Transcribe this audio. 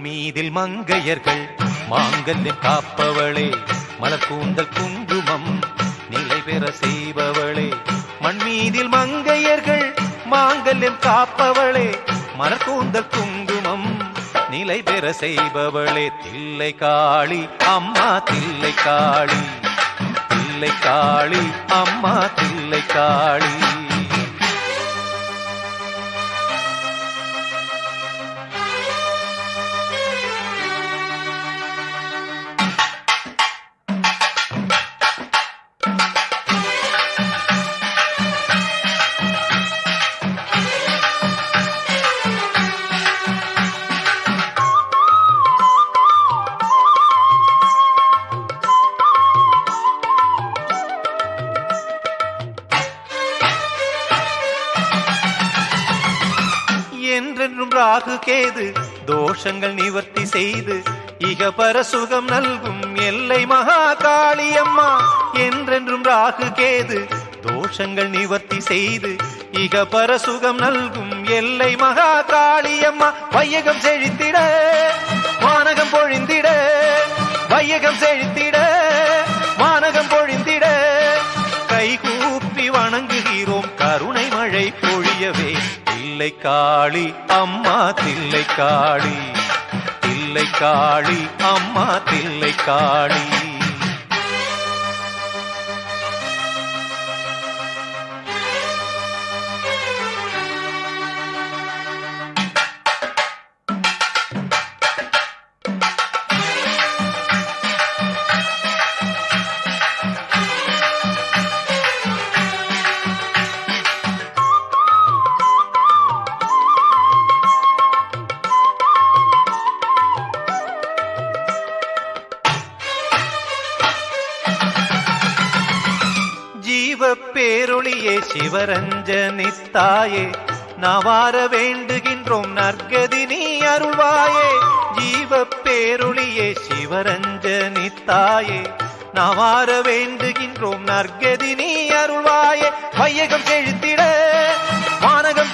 மீதில் மங்கையர்கள். மாங்கல்யம் காப்பவளே மலர்கூந்தல் குங்குமம் நிலை பெற செய்பவளே. மண்மீதில் மங்கையர்கள் மாங்கல்யம் காப்பவளே மலர்கூந்தல் குங்குமம் நிலை பெற செய்பவளே. தில்லை காளி அம்மா தில்லை காளி. தில்லை காளி அம்மா தில்லை காளி. என்றென்றும் ராகு கேது. தோஷங்கள் நிவர்த்தி செய்து இகபர சுகம் நல்கும் எல்லை மகா காளியம்மா என்றென்றும் ராகு கேது. தோஷங்கள் நிவர்த்தி செய்து இகபர சுகம் நல்கும் எல்லை மகா காளியம்மா வையகம் செழித்திட வானகம் பொழிந்திட வையகம் செழித்திட வானகம் பொழிந்திட. கை கூப்பி வணங்குகிறோம் கருணை மழை பொழியவே. தில்லை காளி அம்மா தில்லை காளி. தில்லை காளி அம்மா தில்லை காளி. ஜீவ பேரொளியே சிவரஞ்சனித்தாயே. நவார வேண்டுகின்றோம் நற்கதி நீ அருள்வாயே. ஜீவ பேரொளியே சிவரஞ்சனித்தாயே. நவார வேண்டுகின்றோம் நற்கதி நீ அருள்வாயே. வையகம் செழுத்திட